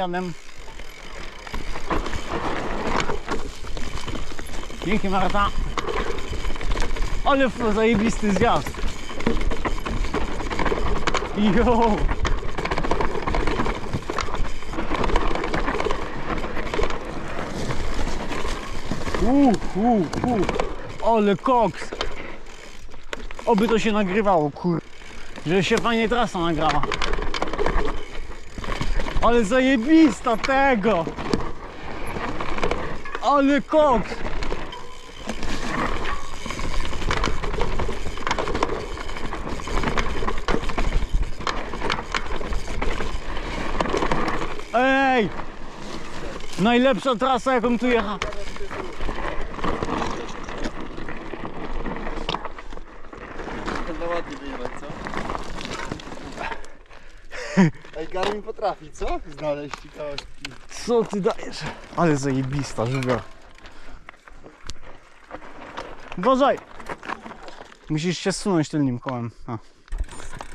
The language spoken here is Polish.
Janem. Dzięki Marta. Ale zajebisty zjazd. Jo. Uh, uh, uh. Ale koks. Oby to się nagrywało, kur... Że się fajnie trasa nagrała. Ale zajebista tego! Ale koks! Ej! Najlepsza trasa jaką tu jechałem. Będę ładnie co? Ej, Garmin potrafi, co? Znaleźć ciekawostki. Co ty dajesz? Ale zajebista żywia. Uważaj! Musisz się zsunąć tylnym kołem. A.